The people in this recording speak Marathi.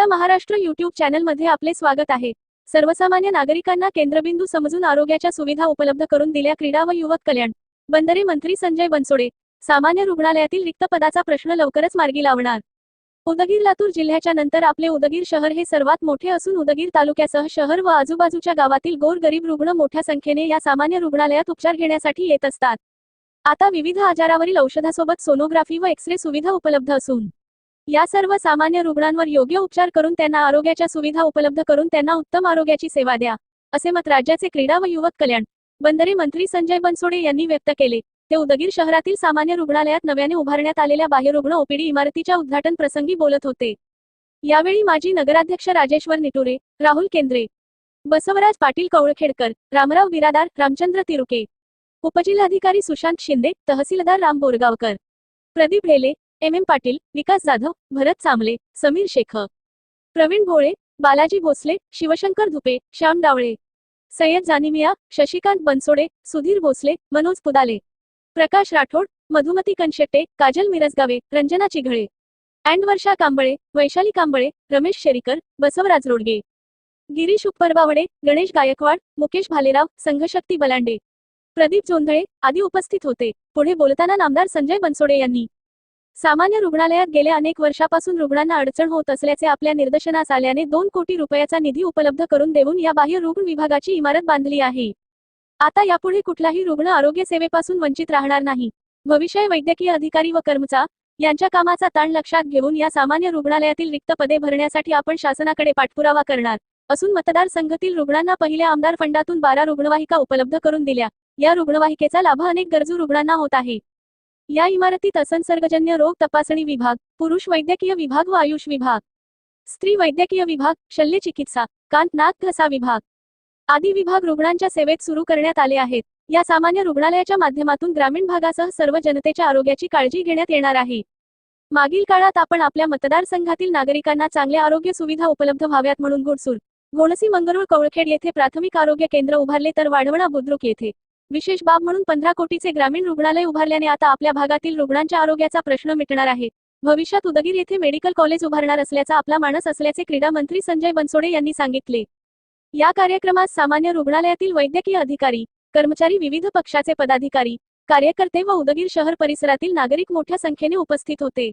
आपला महाराष्ट्र युट्यूब चॅनलमध्ये आपले स्वागत आहे. सर्वसामान्य नागरिकांना केंद्रबिंदू समजून आरोग्याच्या सुविधा उपलब्ध करून दिल्या क्रीडा व युवक कल्याण. बंदरे मंत्री संजय बनसोडे. सामान्य रुग्णालयातील रिक्त पदाचा प्रश्न लवकरच मार्गी लावणार. उदगीर लातूर जिल्ह्याच्या नंतर आपले उदगीर शहर हे सर्वात मोठे असून उदगीर तालुक्यासह शहर व आजूबाजूच्या गावातील गोर गरीब रुग्ण मोठ्या संख्येने या सामान्य रुग्णालयात उपचार घेण्यासाठी येत असतात. आता विविध आजारावरील औषधासोबत सोनोग्राफी व एक्सरे सुविधा उपलब्ध असून या सर्व सामान्य रुग्णांवर योग्य उपचार करून त्यांना आरोग्याच्या सुविधा उपलब्ध करून त्यांना उत्तम आरोग्याची सेवा द्या असे मत राज्याचे क्रीडा व युवक कल्याण बंदरे मंत्री संजय बनसोडे यांनी व्यक्त केले. ते उदगीर शहरातील सामान्य रुग्णालयात नव्याने उभारण्यात आलेल्या बाह्यरुग्ण ओपीडी इमारतीच्या उद्घाटन प्रसंगी बोलत होते. यावेळी माजी नगराध्यक्ष राजेश्वर निटुरे राहुल केंद्रे बसवराज पाटील कवळखेडकर रामराव बिरादार रामचंद्र तिरुके उपजिल्हाधिकारी सुशांत शिंदे तहसीलदार राम बोरगावकर प्रदीप हेले एम एम पाटील विकास जाधव भरत चांबले समीर शेख प्रवीण भोळे बालाजी भोसले शिवशंकर धुपे श्याम डावळे. सय्यद जानिमिया शशिकांत बनसोडे सुधीर भोसले मनोज पुदाले. प्रकाश राठोड मधुमती कनशेट्टे काजल मिरजगावे रंजना चिघळे. अँड वर्षा कांबळे वैशाली कांबळे रमेश शेरीकर बसवराज रोडगे. गिरीश उपरबावडे गणेश गायकवाड मुकेश भालेराव संघशक्ती बलांडे. प्रदीप जोंधळे आदी उपस्थित होते. पुढे बोलताना नामदार संजय बनसोडे यांनी. सामान्य रुग्णालयात गेल्या अनेक वर्षापासून रुग्णांना अडचण होत असल्याचे आपल्या निदर्शनास आल्याने दोन कोटी रुपयाचा निधी उपलब्ध करून देऊन या बाह्य रुग्ण विभागाची इमारत बांधली आहे. आता यापुढे कुठलाही रुग्ण आरोग्य सेवेपासून वंचित राहणार नाही. भविष्य वैद्यकीय अधिकारी व कर्मचा यांच्या कामाचा ताण लक्षात घेऊन या सामान्य रुग्णालयातील रिक्त पदे भरण्यासाठी आपण शासनाकडे पाठपुरावा करणार असून मतदारसंघातील रुग्णांना पहिल्या आमदार फंडातून बारा रुग्णवाहिका उपलब्ध करून दिल्या. या रुग्णवाहिकेचा लाभ अनेक गरजू रुग्णांना होत आहे. या इमारतीत असंसर्गजन्य रोग तपासणी विभाग पुरुष वैद्यकीय विभाग व आयुष विभाग. स्त्री वैद्यकीय विभाग शल्य चिकित्सा कांत नाक घसा विभाग. आदी विभाग रुग्णांच्या सेवेत सुरू करण्यात आले आहेत. या सामान्य रुग्णालयाच्या माध्यमातून ग्रामीण भागासह सर्व जनतेच्या आरोग्याची काळजी घेण्यात येणार आहे. मागील काळात आपण आपल्या मतदारसंघातील नागरिकांना चांगल्या आरोग्य सुविधा उपलब्ध व्हाव्यात म्हणून गुडसूर गोणसी मंगरुळ कवळखेड येथे प्राथमिक आरोग्य केंद्र उभारले तर वाढवणा बुद्रुक येथे विशेष बाब म्हणून पंधरा कोटीचे ग्रामीण रुग्णालय उभारल्याने आता आपल्या भागातील रुग्णांच्या आरोग्याचा प्रश्न मिटणार आहे. भविष्यात उदगीर येथे मेडिकल कॉलेज उभारणार असल्याचा आपला मानस असल्याचे क्रीडा मंत्री संजय बनसोडे यांनी सांगितले. या कार्यक्रमात सामान्य रुग्णालयातील वैद्यकीय अधिकारी कर्मचारी विविध पक्षाचे पदाधिकारी कार्यकर्ते व उदगीर शहर परिसरातील नागरिक मोठ्या संख्येने उपस्थित होते.